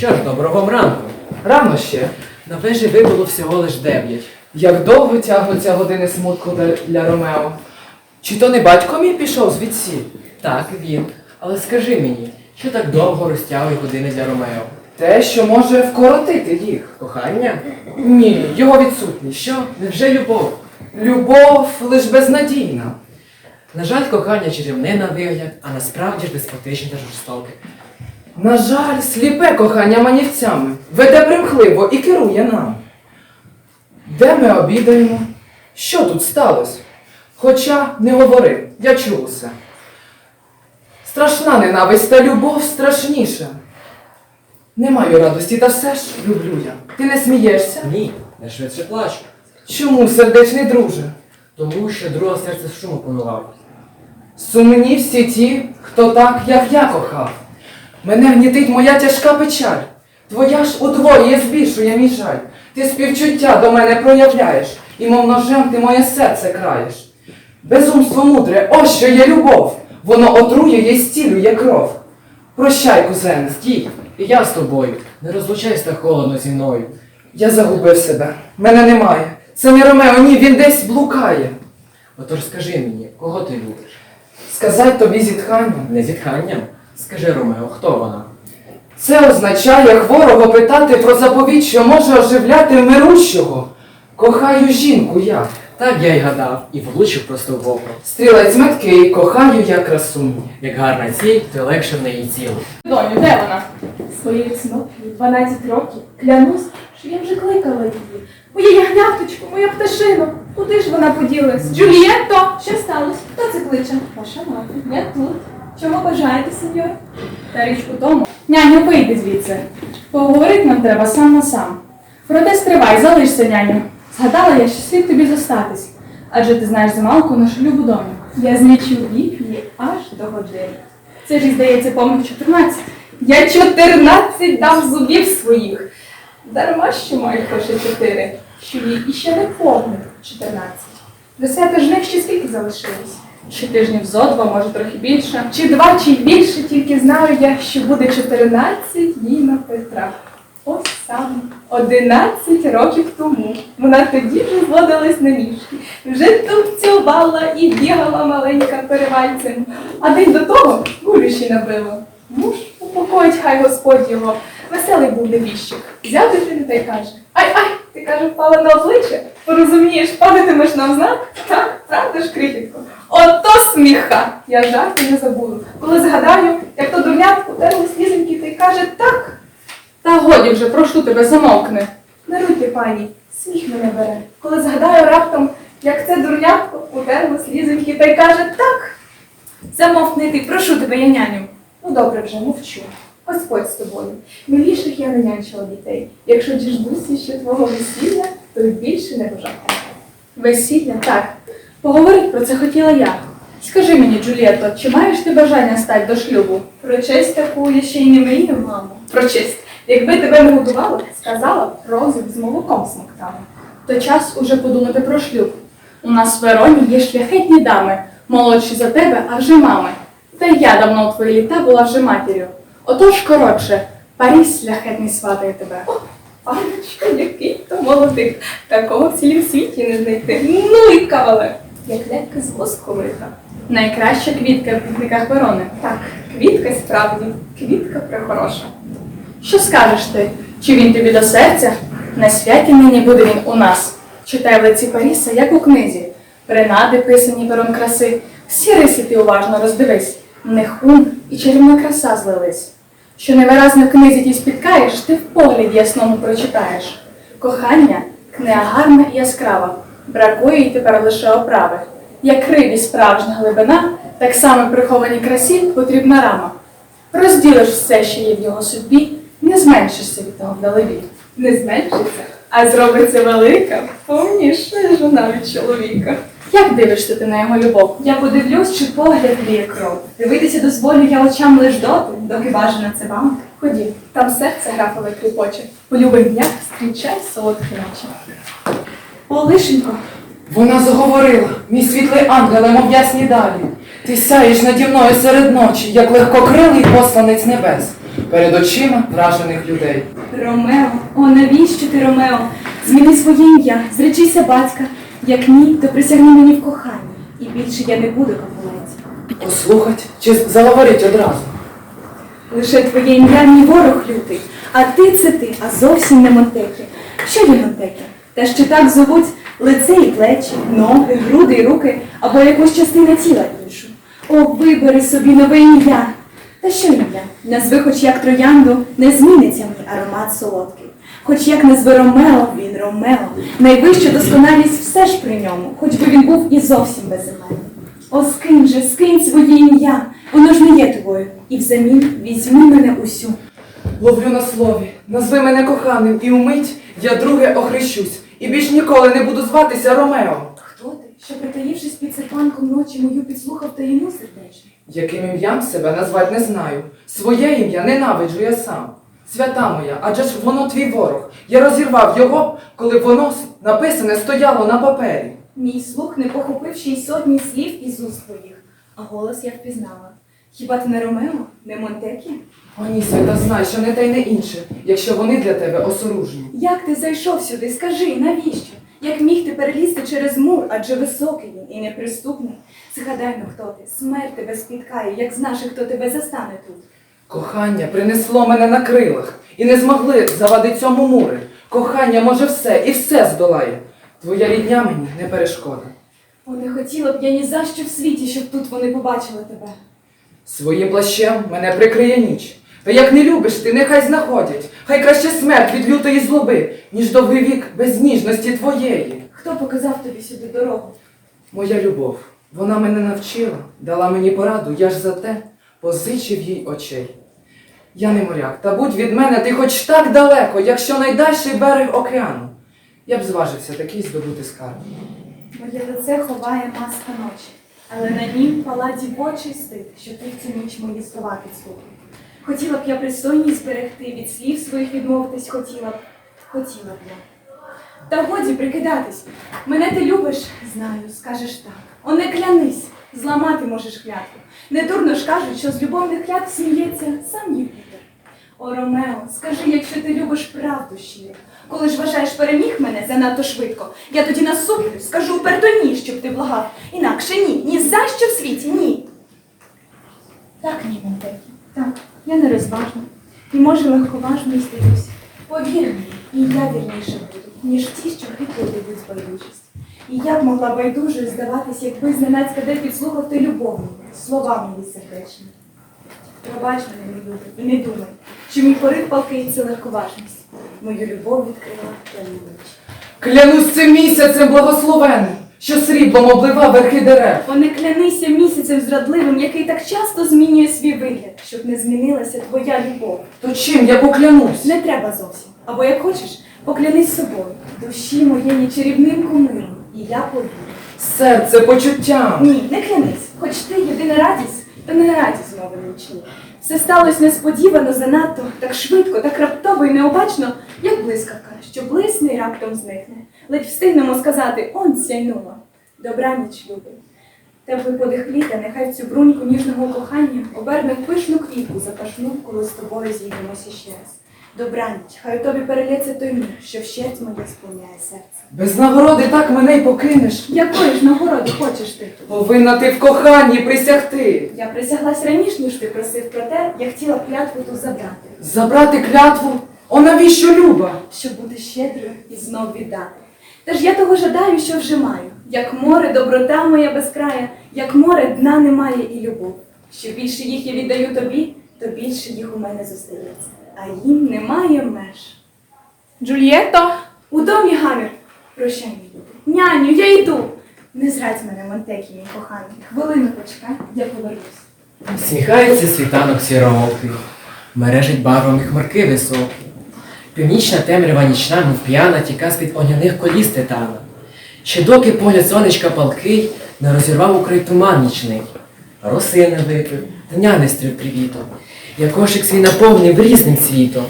Що ж, доброго ранку. Рано ще. На вежі вибуло всього лиш дев'ять. Як довго тягнуться години смутку для, для Ромео? Чи то не батько мій пішов звідси? Так, він. Але скажи мені, що так довго розтягує години для Ромео? Те, що може вкоротити їх. Кохання? Ні, його відсутність. Що? Невже любов? Любов лиш безнадійна. На жаль, кохання чарівне на вигляд, а насправді ж деспотичне та жорстоке. На жаль, сліпе кохання манівцями, веде примхливо і керує нам. Де ми обідаємо? Що тут сталося? Хоча не говори, я чув усе. Страшна ненависть та любов страшніша. Не маю радості, та все ж люблю я. Ти не смієшся? Ні, не швидше плачу. Чому, сердечний друже? Тому що друге серце шуму понував. Сумні всі ті, хто так, як я кохав. Мене гнітить моя тяжка печаль. Твоя ж удвоє збільшує мій жаль. Ти співчуття до мене проявляєш, і мов ножем ти моє серце краєш. Безумство мудре, ось що є любов. Воно отруює й стілює кров. Прощай, кузене, Стій, і я з тобою. Не розлучайся так холодно зі мною. я загубив себе. Мене немає. Це не Ромео, ні, він десь блукає. Отож скажи мені, кого ти любиш? Сказать тобі зітхання. Не зітханням? Скажи, Ромео, хто вона? Це означає хворого питати про заповідь, що може оживляти мирущого. Кохаю жінку я. Так я й гадав, і влучив просто в око. Стрілець меткий, кохаю я красуню. Як гарна ціль, то легше в неї цілу. Доню, де вона? Своїх снопів 12 років клянусь, що я вже кликала її. Моє ягняточко, моя пташино, куди ж вона поділась? Джулієтто! Що сталося? Хто це кличе? Ваша мати. Я тут. Чого бажаєте, сеньор? Та річ у тому. Няню, вийди звідси. Поговорити нам треба сам на сам. Проте стривай, залишся, няню. Згадала я, що слід тобі зостатись. Адже ти знаєш замалку нашу любу доню. Я злічу вік її аж до години. Це ж, здається, повних 14. Я 14 дав зубів своїх. Дарма, що маю лише 4, що їй іще не повних 14. До свята ж них ще скільки залишилось? Ще тижнів зо два, може трохи більше. Чи два, чи більше, тільки знаю я, що буде 14 їй на Петра. Ось саме 11 років тому. Вона тоді вже зводилась на ніжки, вже тупцювала і бігала маленька перевальцем. А день до того гулющі набила. Муж упокоїть, хай Господь його. Веселий був невіщик. Взяв дитину та й каже: Ай, ай, ти каже, впала на обличчя. Порозумієш, падатимеш на знак? Так, правда ж, крихітко? Ото сміха! Я жарти не забуду. Коли згадаю, як то дурнятку терли слізеньки та й каже, так, Та годі вже, прошу тебе, замовкни. даруйте, пані, сміх мене бере. Коли згадаю раптом, як це дурнятко утерло слізеньки та й каже, так. Замовкни ти, прошу тебе, я няню. Ну добре вже, мовчу. Господь з тобою. Миліших я не нянчила дітей. Якщо діждуся ще твого весілля, то й більше не бажаю. Весілля? Так. Поговорити про це хотіла я. Скажи мені, Джулієто, чи маєш ти бажання стати до шлюбу? Про честь таку я ще й не мрію, мамо. Про честь. Якби тебе не годували, сказала розум з молоком смоктала. То час уже подумати про шлюб. У нас в Вероні є шляхетні дами, молодші за тебе, а вже мами. Та й я давно у твої літа була вже матір'ю. Отож, коротше, Паріс шляхетний сватає тебе. Паночка, який то молодик. Такого в цілім світі не знайти. Ну і кавалер. Як лялька з воску вита. Найкраща квітка в квітниках Верони. Так, квітка справді, квітка прехороша. Що скажеш ти? Чи він тобі до серця? На святі нині буде він у нас. Читай в лиці Паріса, як у книзі. Принади писані пером краси. Всі риси ти уважно роздивись. Ум і чарівна краса злились. Що невиразно в книзі ті спіткаєш, ти в погляді ясному прочитаєш. Кохання книга гарна і яскрава. Бракує їй тепер лише оправи. Як рибі справжня глибина, так само прихованій красі потрібна рама. Розділиш все, що є в його судьбі, не зменшишся від того вдалебі. Не зменшиться, а зробиться велика, повніша жона від чоловіка. Як дивишся ти на його любов? Я подивлюсь, чи погляд ліє кров. Дивитися дозволю я очам лиш доти, доки бажана це вам. Ходім, там серце графове кріпоче. У любих днях зустрічай солодкі ночі. О, лишенько, Вона заговорила, мій світлий ангеле, мов ясні далі. Ти сяєш наді мною серед ночі, як легкокрилий посланець небес. перед очима вражених людей. Ромео, о, навіщо ти, Ромео? Зміни своє ім'я, зречися батька. Як ні, то присягни мені в коханні. І більше я не буду капулець. Послухать чи заговорить одразу. Лише твоє ім'я мій ворог лютий, а ти це ти, а зовсім не Монтекі. Що є Монтекі? Те, що так зовуть лице і плечі, ноги, груди і руки, або якусь частину тіла іншу. О, вибери собі нове ім'я. Та що ім'я? Назви хоч як троянду, не зміниться мій аромат солодкий. Хоч як назви Ромео, він Ромео. Найвища досконалість все ж при ньому, хоч би він був і зовсім безіменний. О, скинь же, скинь своє ім'я, воно ж не є твоє, і взамін візьми мене усю. Ловлю на слові, назви мене коханим, і умить я друге охрещусь, і більш ніколи не буду зватися Ромео. Хто ти, що притаївшись під серпанком ночі мою підслухав таїну сердечну? Яким ім'ям себе назвати не знаю. Своє ім'я ненавиджу я сам. Свята моя, адже ж воно твій ворог. Я розірвав його, коли воно написане стояло на папері. Мій слух не похопив ще й сотні слів із уст твоїх, а голос я впізнала. Хіба ти не Ромео, не Монтекі? О, ні, свята, знай, що не те й не інше, якщо вони для тебе осоружні. Як ти зайшов сюди? Скажи, навіщо? Як міг ти перелізти через мур, адже високий він і неприступний? Згадай ну, хто ти, смерть тебе спіткає, як знаш, хто тебе застане тут. Кохання принесло мене на крилах, і не змогли завадити цьому мури. Кохання може все і все здолає. Твоя рідня мені не перешкода. О, не хотіла б я ні за що в світі, щоб тут вони побачили тебе. Своїм плащем мене прикриє ніч. Та як не любиш ти, нехай знаходять. Хай краще смерть від лютої злоби, ніж довгий вік без ніжності твоєї. Хто показав тобі сюди дорогу? Моя любов, вона мене навчила, дала мені пораду, я ж за те позичив їй очей. Я не моряк, та будь від мене ти хоч так далеко, якщо найдальший берег океану. Я б зважився такий здобути скарб. Моє лице ховає маска ночі, але на нім пала дівочий стид, що ти в цю ніч мої слова підслухав. Хотіла б я пристойність зберегти, від слів своїх відмовитись хотіла б, хотіла б я. Та годі прикидатись. Мене ти любиш, знаю, скажеш так. О, не клянись, зламати можеш клятву. Не дурно ж кажуть, що з любовних клятв сміється сам Юпітер. О, Ромео, скажи, якщо ти любиш правду щиро. Коли ж вважаєш переміг мене занадто швидко, я тоді насуплю, скажу уперто ні, щоб ти благав. Інакше ні, ні за що в світі, ні. Так, ні, Монтекі, так, я не розважна. І може легковажно і здаюсь. Повір мені, і я вірніше буду, ніж ті, що хитрі дадуть байдужість. І я б могла байдужою здаватись, якби зненацька де підслухав ти любов мені, слова мої сердечні. Пробач мене, мій любий, і не думай, що мій порив палкий це легковажність. Мою любов відкрила темніч. Клянусь цим місяцем благословенним, що сріблом обливав верхи дерев. О, не клянися місяцем зрадливим, який так часто змінює свій вигляд, щоб не змінилася твоя любов. То чим я поклянусь? Не треба зовсім. Або як хочеш, поклянись собою, душі моєї чарівним кумиром, і я повірю. Серце почуттям. Ні, не клянись, хоч ти єдина радість, та не радість мови нічні. Все сталося несподівано занадто, так швидко, так раптово і необачно, як блискавка, що блисне і раптом зникне. Ледь встигнемо сказати он сяйнуло. Добраніч, любий. Теплий подих літа, нехай в цю бруньку ніжного кохання оберне пишну квітку запашну, коли з тобою зійдемося ще раз. Добраніч, хай тобі перелється той мір, що вщерть моє сповняє серце. Без нагороди так мене й покинеш. Якої ж нагороди хочеш ти? Повинна ти в коханні присягти. Я присяглась раніше, ніж ти просив про те, я хотіла клятву ту забрати, Забрати клятву? О, навіщо люба? щоб бути щедрою і знов віддати. Та ж я того жадаю, що вже маю. Як море, доброта моя безкрая, як море дна немає і любов. Що більше їх я віддаю тобі, то більше їх у мене зостається, а їм немає меж. Джульєтто, У домі гамір. Прощай, мій любий. Няню, я йду. Не зрадь мене, Монтекі, мій коханий. Хвилину почекай, я повернусь. Сміхається світанок сіроокий, мережить барвами хмарки високі. Північна темрява нічна, мов п'яна, тіка з-під оняних коліс титана. Ще доки погляд сонечка палкий не розірвав украй туман нічний. Роси не випив, дня не стрив привітом. Я кошик свій наповнив різним цвітом,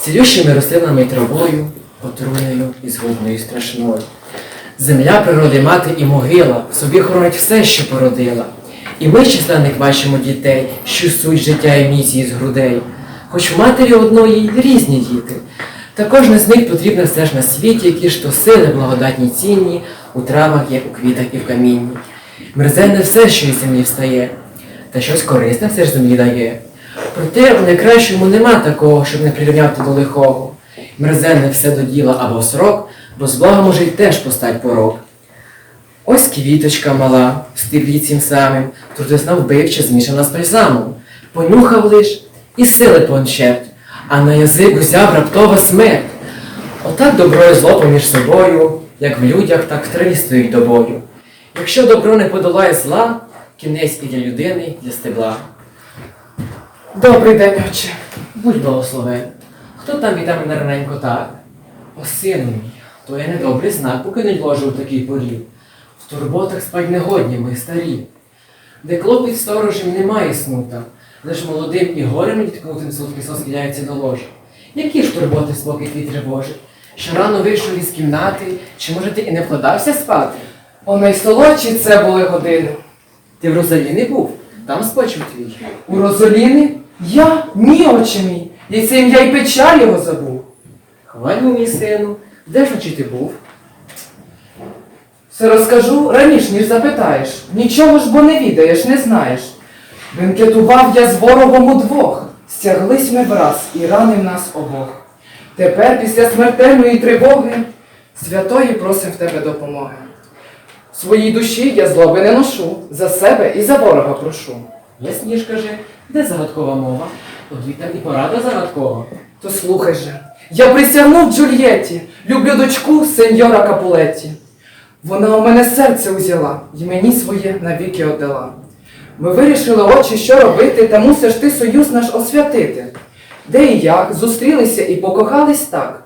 цілющими рослинами й травою, отруєною і згодною страшною. Земля природи мати і могила в собі хоронить все, що породила. І ми численних бачимо дітей, що суть життя і місії з грудей. Хоч в матері одної різні діти. Та кожне з них потрібно все ж на світі, які ж то сили благодатні цінні, у травах є, у квітах і в камінні. Мерзенне все, що із землі встає, та щось корисне все ж землі дає. Проте у найкращому нема такого, щоб не прирівняти до лихого. Мерзенне все до діла або срок, бо з Бога може й теж постать порок. Ось квіточка мала, в стеблі цим самим, трудесна вбивча змішана з бальзамом. Понюхав лиш і сили пончерть, а на язик узяв раптова смерть. Отак добро і зло поміж собою, як в людях, так в траві стоїть до бою. Якщо добро не подолає зла, кінець і для людини, і для стебла. Добрий день, отче. Будь благословен. Хто там і там раненько так? О, сину мій, то є недобрий знак, поки не ложу у такий порів. В турботах спать негодні ми старі. Де клопіт сторожем немає смута, лиш молодим і горем відткнутим солодкий сон до ложа. Які ж турботи спокій твій тривожить? Що рано вийшов із кімнати, чи може ти і не вкладався спати? О найсолодші це були години. Ти в Розаліни був, там спочив твій. У Розоліни? Я? Ні, отче мій. І це ім'я й печаль його забув. Хвалю, мій сину, де ж чи ти був? Все розкажу раніше, ніж запитаєш. Нічого ж бо не відаєш, не знаєш. Бенкетував я з ворогом удвох, стяглись ми враз і ранив нас обох. Тепер, після смертельної тривоги, святої просим в тебе допомоги. В своїй душі я злоби не ношу, за себе і за ворога прошу. Ясніш кажи, де загадкова мова? Тоді там і порада загадкова. То слухай же, я присягнув Джульєтті, люблю дочку сеньора Капулетті. Вона у мене серце узяла і мені своє навіки отдала. Ми вирішили, очі, що робити, та мусиш ти союз наш освятити. Де і як, зустрілися і покохались так.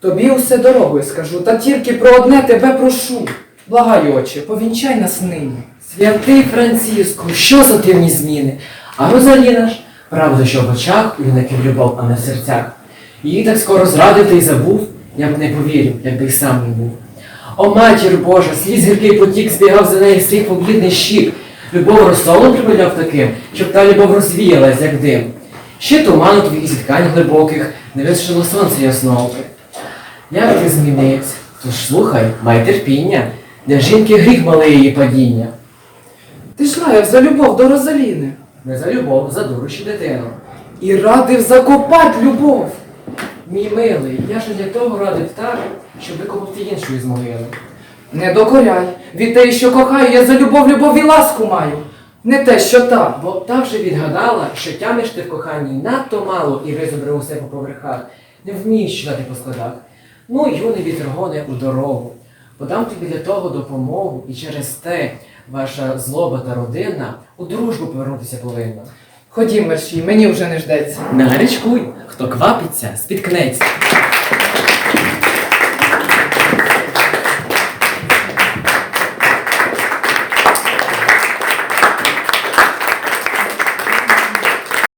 Тобі усе дорогою скажу, та тільки про одне тебе прошу. Благаю, очі, повінчай нас нині. Святий Франциску, що за дивні зміни? А Розаліна ж, правда, що в очах юнаків любов, а не в серцях. Її так скоро зрадив та й забув, я б не повірив, якби й сам не був. О матір Божа, сліз гіркий потік збігав за неї свій поблідний щік. Любов розсолом припиляв таким, щоб та любов розвіялась, як дим. Ще туману твоїх зіткань глибоких, не висушило сонце ясновки. Як ти змінився? Тож слухай, май терпіння, для жінки гріх малий її падіння. Ти ж лаяв за любов до Розаліни. Не за любов, за дурощі дитину. І радив закопать любов. Мій милий, я ж для того радив так, щоб викопати іншої з могили. Не докоряй, від те, що кохаю, я за любов, любов і ласку маю. Не те, що та. Бо та вже відгадала, що тямиш ти в коханні надто мало і визобрив усе по поверхах, не вмієш читати по складах. Ну, юний вітер у дорогу. Подам тобі для того допомогу, і через те ваша злоба та родина у дружбу повернутися повинна. Ходім, мерщій, мені вже не ждеться. Не гарячкуй, хто квапиться, спіткнеться.